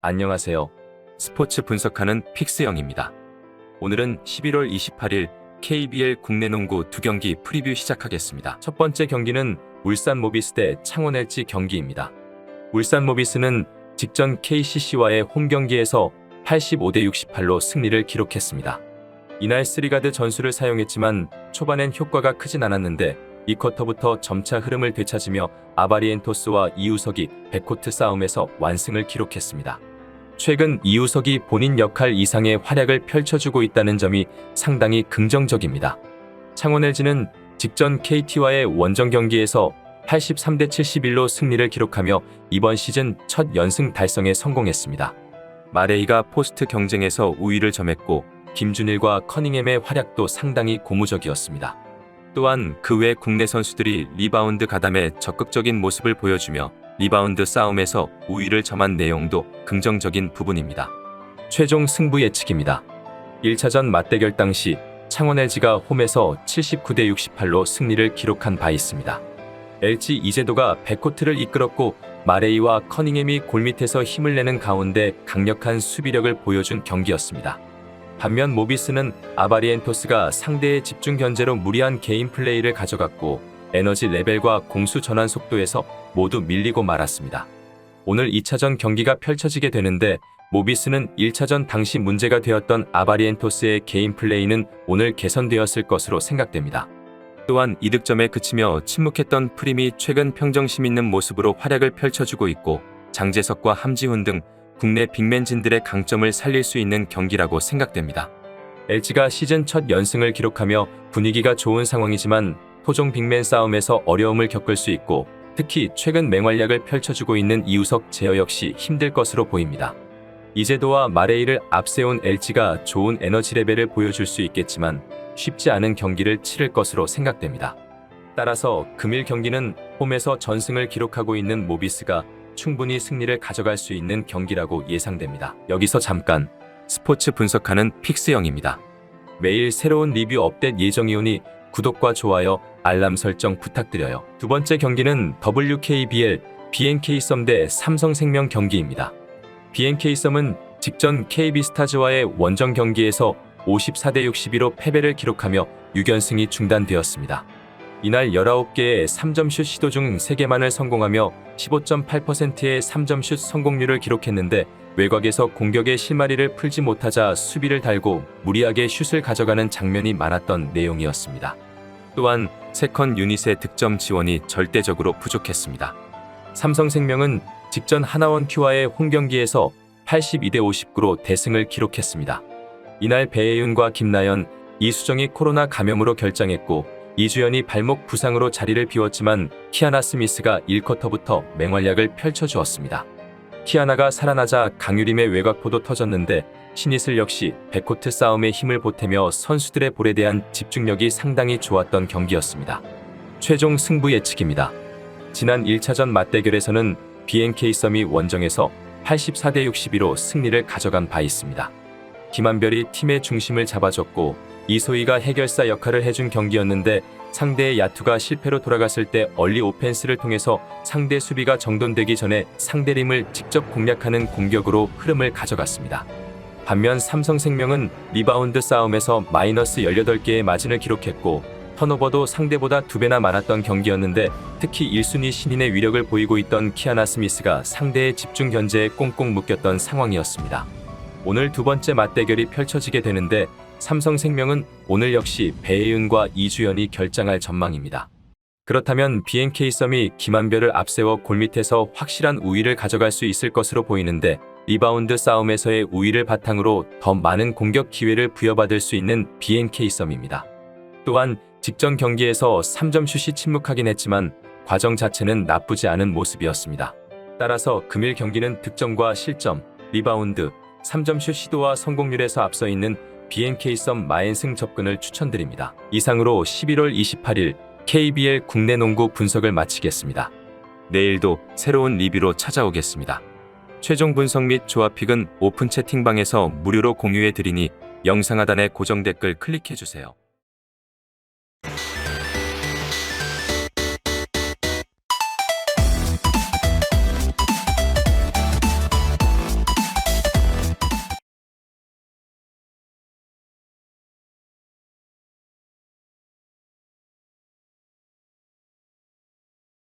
안녕하세요. 스포츠 분석하는 픽스영입니다. 오늘은 11월 28일 KBL 국내 농구 두 경기 프리뷰 시작하겠습니다. 첫 번째 경기는 울산 모비스 대 창원 LG 경기입니다. 울산 모비스는 직전 KCC와의 홈 경기에서 85대 68로 승리를 기록했습니다. 이날 쓰리가드 전술을 사용했지만 초반엔 효과가 크진 않았는데 이 쿼터부터 점차 흐름을 되찾으며 아바리엔토스와 이우석이 백코트 싸움에서 완승을 기록했습니다. 최근 이우석이 본인 역할 이상의 활약을 펼쳐주고 있다는 점이 상당히 긍정적입니다. 창원 LG는 직전 KT와의 원정 경기에서 83대 71로 승리를 기록하며 이번 시즌 첫 연승 달성에 성공했습니다. 마레이가 포스트 경쟁에서 우위를 점했고 김준일과 커닝햄의 활약도 상당히 고무적이었습니다. 또한 그 외 국내 선수들이 리바운드 가담에 적극적인 모습을 보여주며 리바운드 싸움에서 우위를 점한 내용도 긍정적인 부분입니다. 최종 승부 예측입니다. 1차전 맞대결 당시 창원 LG가 홈에서 79대 68로 승리를 기록한 바 있습니다. LG 이재도가 백코트를 이끌었고 마레이와 커닝햄이 골밑에서 힘을 내는 가운데 강력한 수비력을 보여준 경기였습니다. 반면 모비스는 아바리엔토스가 상대의 집중 견제로 무리한 개인 플레이를 가져갔고 에너지 레벨과 공수 전환 속도에서 모두 밀리고 말았습니다. 오늘 2차전 경기가 펼쳐지게 되는데 모비스는 1차전 당시 문제가 되었던 아바리엔토스의 개인 플레이는 오늘 개선되었을 것으로 생각됩니다. 또한 이득점에 그치며 침묵했던 프림이 최근 평정심 있는 모습으로 활약을 펼쳐주고 있고 장재석과 함지훈 등 국내 빅맨진들의 강점을 살릴 수 있는 경기라고 생각됩니다. LG가 시즌 첫 연승을 기록하며 분위기가 좋은 상황이지만 토종 빅맨 싸움에서 어려움을 겪을 수 있고 특히 최근 맹활약을 펼쳐주고 있는 이우석 제어 역시 힘들 것으로 보입니다. 이제도와 마레이를 앞세운 LG가 좋은 에너지 레벨을 보여줄 수 있겠지만 쉽지 않은 경기를 치를 것으로 생각됩니다. 따라서 금일 경기는 홈에서 전승을 기록하고 있는 모비스가 충분히 승리를 가져갈 수 있는 경기라고 예상됩니다. 여기서 잠깐 스포츠 분석하는 픽스영입니다. 매일 새로운 리뷰 업데이트 예정이오니 구독과 좋아요, 알람 설정 부탁드려요. 두 번째 경기는 WKBL BNK 썸 대 삼성생명 경기입니다. BNK 썸은 직전 KB스타즈와의 원정 경기에서 54대 62로 패배를 기록하며 6연승이 중단되었습니다. 이날 19개의 3점슛 시도 중 3개만을 성공하며 15.8%의 3점슛 성공률을 기록했는데 외곽에서 공격의 실마리를 풀지 못하자 수비를 달고 무리하게 슛을 가져가는 장면이 많았던 내용이었습니다. 또한 세컨 유닛의 득점 지원이 절대적으로 부족했습니다. 삼성생명은 직전 하나원 큐와의 홈 경기에서 82대 59로 대승을 기록했습니다. 이날 배혜윤과 김나연, 이수정이 코로나 감염으로 결장했고 이주연이 발목 부상으로 자리를 비웠지만 키아나 스미스가 1쿼터부터 맹활약을 펼쳐주었습니다. 키아나가 살아나자 강유림의 외곽포도 터졌는데 신이슬 역시 백코트 싸움에 힘을 보태며 선수들의 볼에 대한 집중력이 상당히 좋았던 경기였습니다. 최종 승부 예측입니다. 지난 1차전 맞대결에서는 BNK 썸이 원정에서 84대 62로 승리를 가져간 바 있습니다. 김한별이 팀의 중심을 잡아줬고 이소희가 해결사 역할을 해준 경기였는데 상대의 야투가 실패로 돌아갔을 때 얼리 오펜스를 통해서 상대 수비가 정돈되기 전에 상대림을 직접 공략하는 공격으로 흐름을 가져갔습니다. 반면 삼성생명은 리바운드 싸움에서 마이너스 18개의 마진을 기록했고 턴오버도 상대보다 두 배나 많았던 경기였는데 특히 1순위 신인의 위력을 보이고 있던 키아나 스미스가 상대의 집중 견제에 꽁꽁 묶였던 상황이었습니다. 오늘 두 번째 맞대결이 펼쳐지게 되는데 삼성생명은 오늘 역시 배혜윤과 이주연이 결장할 전망입니다. 그렇다면 BNK 썸이 김한별을 앞세워 골밑에서 확실한 우위를 가져갈 수 있을 것으로 보이는데 리바운드 싸움에서의 우위를 바탕으로 더 많은 공격 기회를 부여받을 수 있는 BNK 썸입니다. 또한 직전 경기에서 3점 슛이 침묵하긴 했지만 과정 자체는 나쁘지 않은 모습이었습니다. 따라서 금일 경기는 득점과 실점, 리바운드, 3점 슛 시도와 성공률에서 앞서 있는 BNK 썸 마엔승 접근을 추천드립니다. 이상으로 11월 28일 KBL 국내 농구 분석을 마치겠습니다. 내일도 새로운 리뷰로 찾아오겠습니다. 최종 분석 및 조합픽은 오픈 채팅방에서 무료로 공유해 드리니 영상 하단의 고정 댓글 클릭해 주세요.